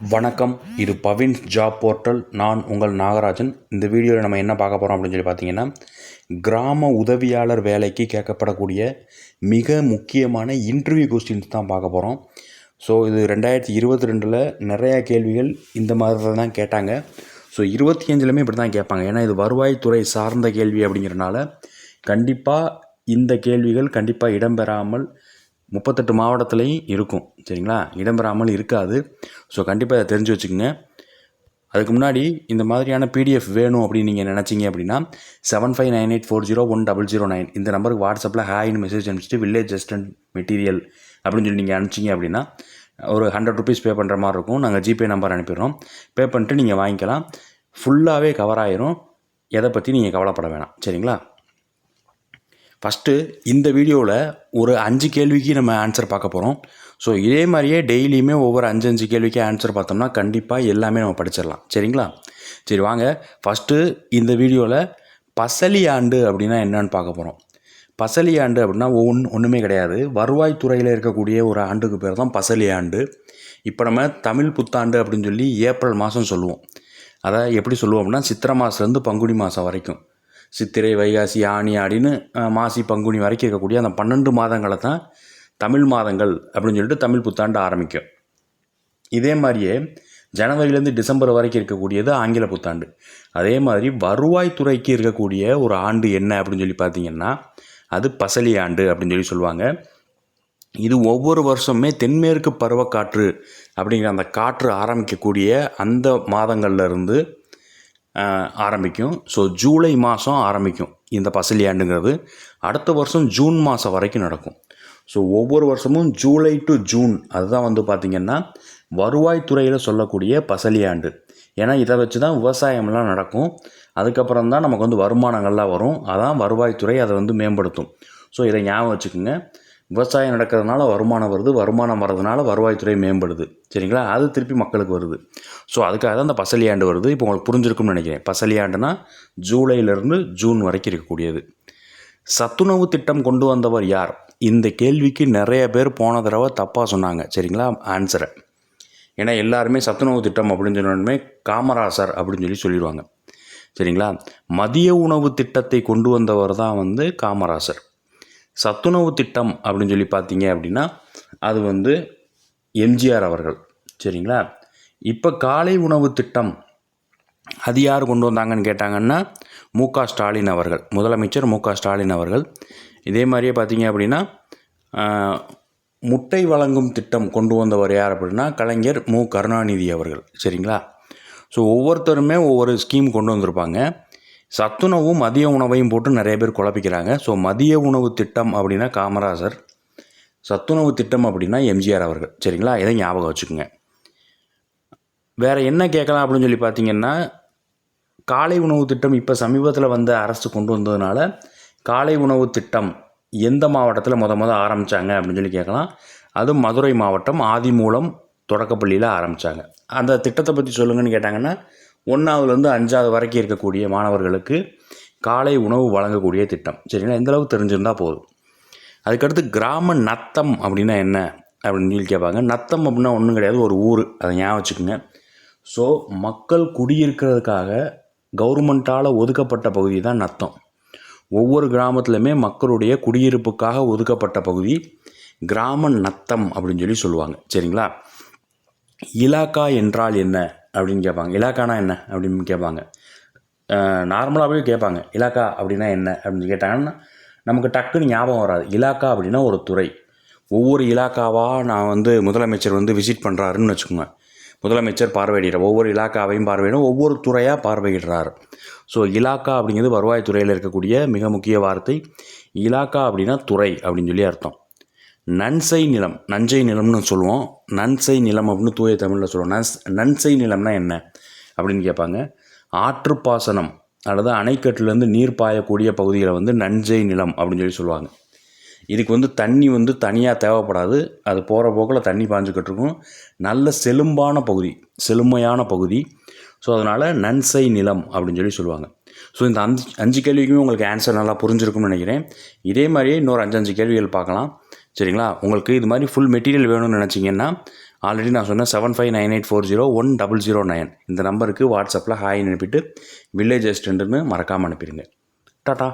வணக்கம். இது பவின்ஸ் job portal. நான் உங்கள் நாகராஜன். இந்த வீடியோவில் நம்ம என்ன பார்க்க போகிறோம் அப்படின்னு சொல்லி பார்த்தீங்கன்னா கிராம உதவியாளர் வேலைக்கு கேட்கப்படக்கூடிய மிக முக்கியமான இன்டர்வியூ கொஸ்டின்ஸ் தான் பார்க்க போகிறோம் ஸோ இது ரெண்டாயிரத்தி இருபத்தி ரெண்டில் நிறையா கேள்விகள் இந்த மாதிரி தான் கேட்டாங்க. ஸோ இருபத்தி அஞ்சுலையுமே இப்படி தான் கேட்பாங்க. ஏன்னா இது வருவாய்த்துறை சார்ந்த கேள்வி அப்படிங்கிறனால கண்டிப்பாக இந்த கேள்விகள் கண்டிப்பாக இடம்பெறாமல் முப்பத்தெட்டு மாவட்டத்துலேயும் இருக்கும் சரிங்களா? இடம்பெறாமல் இருக்காது. ஸோ கண்டிப்பாக அதை தெரிஞ்சு வச்சுக்கோங்க. அதுக்கு முன்னாடி இந்த மாதிரியான பிடிஎஃப் வேணும் அப்படின்னு நீங்கள் நினச்சிங்க அப்படின்னா seven five nine eight four zero one double zero nine இந்த நம்பருக்கு வாட்ஸ்அப்பில் ஹாய்னு மெசேஜ் அனுப்பிச்சிட்டு வில்லேஜ் அசிஸ்டன்ட் மெட்டீரியல் அப்படின்னு சொல்லி நீங்கள் அனுப்பிச்சிங்க அப்படின்னா ஒரு ஹண்ட்ரட் ருபீஸ் பே பண்ணுற மாதிரி இருக்கும். நாங்கள் ஜிபே நம்பர் அனுப்பிடுறோம். பே பண்ணிட்டு நீங்கள் வாங்கிக்கலாம். ஃபுல்லாகவே கவர் ஆயிரும். எதை பற்றி நீங்கள் கவலைப்பட வேணாம் சரிங்களா? ஃபஸ்ட்டு இந்த வீடியோவில் ஒரு அஞ்சு கேள்விக்கு நம்ம ஆன்சர் பார்க்க போகிறோம் ஸோ இதே மாதிரியே டெய்லியுமே ஒவ்வொரு அஞ்சு அஞ்சு கேள்விக்கு ஆன்சர் பார்த்தோம்னா கண்டிப்பாக எல்லாமே நம்ம படிச்சிடலாம். சரிங்களா? சரி வாங்க. ஃபஸ்ட்டு இந்த வீடியோவில் பசலி ஆண்டு அப்படின்னா என்னன்னு பார்க்க போகிறோம் பசலி ஆண்டு அப்படின்னா ஒன் ஒன்றுமே கிடையாது. வருவாய்த்துறையில் இருக்கக்கூடிய ஒரு ஆண்டுக்கு பேர் தான் பசலி ஆண்டு. இப்போ நம்ம தமிழ் புத்தாண்டு அப்படின்னு சொல்லி ஏப்ரல் மாதம் சொல்லுவோம். அதை எப்படி சொல்லுவோம் அப்படின்னா சித்திரை மாதத்துலேருந்து பங்குனி மாதம் வரைக்கும். சித்திரை வைகாசி ஆணி ஆடின்னு மாசி பங்குனி வரைக்கும் இருக்கக்கூடிய அந்த பன்னெண்டு மாதங்களை தான் தமிழ் மாதங்கள் அப்படின்னு சொல்லிட்டு தமிழ் புத்தாண்டு ஆரம்பிக்கும். இதே மாதிரியே ஜனவரியிலேருந்து டிசம்பர் வரைக்கும் இருக்கக்கூடியது ஆங்கில புத்தாண்டு. அதே மாதிரி வருவாய்த்துறைக்கு இருக்கக்கூடிய ஒரு ஆண்டு என்ன அப்படின்னு சொல்லி பார்த்தீங்கன்னா அது பசலி ஆண்டு அப்படின்னு சொல்லி சொல்லுவாங்க. இது ஒவ்வொரு வருஷமே தென்மேற்கு பருவக்காற்று அப்படிங்கிற அந்த காற்று ஆரம்பிக்கக்கூடிய அந்த மாதங்கள்லேருந்து இருந்து ஆரம்பிக்கும். ஸோ ஜூலை மாதம் ஆரம்பிக்கும் இந்த பசலியாண்டுங்கிறது அடுத்த வருஷம் ஜூன் மாதம் வரைக்கும் நடக்கும். ஸோ ஒவ்வொரு வருஷமும் ஜூலை டு ஜூன் அதுதான் வந்து பார்த்திங்கன்னா வருவாய்த்துறையில் சொல்லக்கூடிய பசலியாண்டு ஏன்னா இதை வச்சு தான் விவசாயம்லாம் நடக்கும். அதுக்கப்புறம் தான் நமக்கு வந்து வருமானங்கள்லாம் வரும். அதான் வருவாய்த்துறை அதை வந்து மேம்படுத்தும். ஸோ இதை ஞாபகம் வச்சுக்கோங்க. விவசாயம் நடக்கிறதுனால வருமானம் வருது. வருமானம் வர்றதுனால வருவாய்த்துறை மேம்படுது. சரிங்களா? அது திருப்பி மக்களுக்கு வருது. ஸோ அதுக்காக தான் இந்த பசலியாண்டு வருது. இப்போ உங்களுக்கு புரிஞ்சிருக்கும்னு நினைக்கிறேன். பசலியாண்டுனா ஜூலையிலேருந்து ஜூன் வரைக்கும் இருக்கக்கூடியது. சத்துணவு திட்டம் கொண்டு வந்தவர் யார்? இந்த கேள்விக்கு நிறைய பேர் போன தடவை தப்பாக சொன்னாங்க. சரிங்களா? ஆன்சரை ஏன்னா எல்லாருமே சத்துணவு திட்டம் அப்படின்னு சொன்னோடனே காமராசர் அப்படின்னு சொல்லி சொல்லிடுவாங்க. சரிங்களா? மதிய உணவு திட்டத்தை கொண்டு வந்தவர் தான் வந்து காமராசர். சத்துணவு திட்டம் அப்படின்னு சொல்லி பார்த்தீங்க அப்படின்னா அது வந்து எம்ஜிஆர் அவர்கள். சரிங்களா? இப்போ காலை உணவு திட்டம் அது யார் கொண்டு வந்தாங்கன்னு கேட்டாங்கன்னா மு க ஸ்டாலின் அவர்கள். முதலமைச்சர் மு க ஸ்டாலின் அவர்கள். இதே மாதிரியே பார்த்தீங்க அப்படின்னா முட்டை வழங்கும் திட்டம் கொண்டு வந்தவர் யார் அப்படின்னா கலைஞர் மு கருணாநிதி அவர்கள். சரிங்களா? ஸோ ஒவ்வொருத்தருமே ஒவ்வொரு ஸ்கீம் கொண்டு வந்திருப்பாங்க. சத்துணவும் மதிய உணவையும் போட்டு நிறைய பேர் குழப்பிக்கிறாங்க. ஸோ மதிய உணவு திட்டம் அப்படின்னா காமராஜர் சத்துணவு திட்டம் அப்படின்னா எம்ஜிஆர் அவர்கள். சரிங்களா? இதை ஞாபகம் வச்சுக்கோங்க. வேறு என்ன கேட்கலாம் அப்படின்னு சொல்லி பார்த்தீங்கன்னா காலை உணவு திட்டம் இப்போ சமீபத்தில் வந்த அரசு கொண்டு வந்ததுனால காலை உணவு திட்டம் எந்த மாவட்டத்தில் முத முத ஆரம்பித்தாங்க அப்படின்னு சொல்லி கேட்கலாம். அது மதுரை மாவட்டம் ஆதிமூலம் தொடக்கப்பள்ளியில் ஆரம்பித்தாங்க அந்த திட்டத்தை பற்றி சொல்லுங்கன்னு கேட்டாங்கன்னா ஒன்றாவதுலேருந்து அஞ்சாவது வரைக்கும் இருக்கக்கூடிய மாணவர்களுக்கு காலை உணவு வழங்கக்கூடிய திட்டம். சரிங்களா? எந்த அளவுக்கு தெரிஞ்சிருந்தால் போதும். அதுக்கடுத்து கிராம நத்தம் அப்படின்னா என்ன? அப்படின்னு சொல்லி கேட்பாங்க நத்தம் அப்படின்னா ஒன்றும் கிடையாது ஒரு ஊர். அதை ஞாபகம் வச்சுக்கோங்க. ஸோ மக்கள் குடியிருக்கிறதுக்காக கவர்மெண்ட்டால் ஒதுக்கப்பட்ட பகுதி தான் நத்தம். ஒவ்வொரு கிராமத்துலையுமே மக்களுடைய குடியிருப்புக்காக ஒதுக்கப்பட்ட பகுதி கிராம நத்தம் அப்படின்னு சொல்லி சொல்லுவாங்க. சரிங்களா? இலாக்கா என்றால் என்ன அப்படின்னு கேட்பாங்க. இலாக்கானா என்ன அப்படின்னு கேட்பாங்க. நார்மலாகவே கேட்பாங்க. இலாக்கா அப்படின்னா என்ன அப்படின்னு கேட்டாங்கன்னா நமக்கு டக்குன்னு ஞாபகம் வராது. இலாக்கா அப்படின்னா ஒரு துறை. ஒவ்வொரு இலாக்காவாக நான் வந்து முதலமைச்சர் வந்து விசிட் பண்ணுறாருன்னு வச்சுக்கோங்க. முதலமைச்சர் பார்வையிடுகிறார். ஒவ்வொரு இலாக்காவையும் பார்வையிடும் ஒவ்வொரு துறையாக பார்வையிடுறார். ஸோ இலாக்கா அப்படிங்கிறது வருவாய்த்துறையில் இருக்கக்கூடிய மிக முக்கிய வார்த்தை. இலாக்கா அப்படின்னா துறை அப்படின்னு சொல்லி அர்த்தம். நன்சை நிலம் நஞ்சை நிலம்னு சொல்லுவோம். நன்சை நிலம் அப்படின்னு தூய தமிழில் சொல்லுவோம். நன்ஸ் நன்சை நிலம்னா என்ன அப்படின்னு கேட்பாங்க. ஆற்றுப்பாசனம் அல்லது அணைக்கட்டிலேருந்து நீர் பாயக்கூடிய பகுதிகளை வந்து நஞ்சை நிலம் அப்படின்னு சொல்லி சொல்லுவாங்க. இதுக்கு வந்து தண்ணி வந்து தனியாக தேவைப்படாது. அது போகிற போக்கில் தண்ணி பாஞ்சுக்கிட்டு இருக்கும் நல்ல செழும்பான பகுதி செழுமையான பகுதி. ஸோ அதனால் நன்சை நிலம் அப்படின்னு சொல்லி சொல்லுவாங்க. ஸோ இந்த அஞ்சு அஞ்சு கேள்விக்குமே உங்களுக்கு ஆன்சர் நல்லா புரிஞ்சிருக்கும்னு நினைக்கிறேன். இதே மாதிரியே இன்னொரு அஞ்சு அஞ்சு கேள்விகள் பார்க்கலாம். சரிங்களா? உங்களுக்கு இது மாதிரி ஃபுல் மெட்டீரியல் வேணும்னு நினச்சிங்கன்னா ஆல்ரெடி நான் சொன்னேன் seven five nine eight four zero one double zero nine இந்த நம்பருக்கு வாட்ஸ்அப்பில் ஹாய் அனுப்பிட்டு வில்லேஜ் அசிஸ்டண்ட்டுன்னு மறக்காமல் அனுப்பிடுங்க. டாட்டா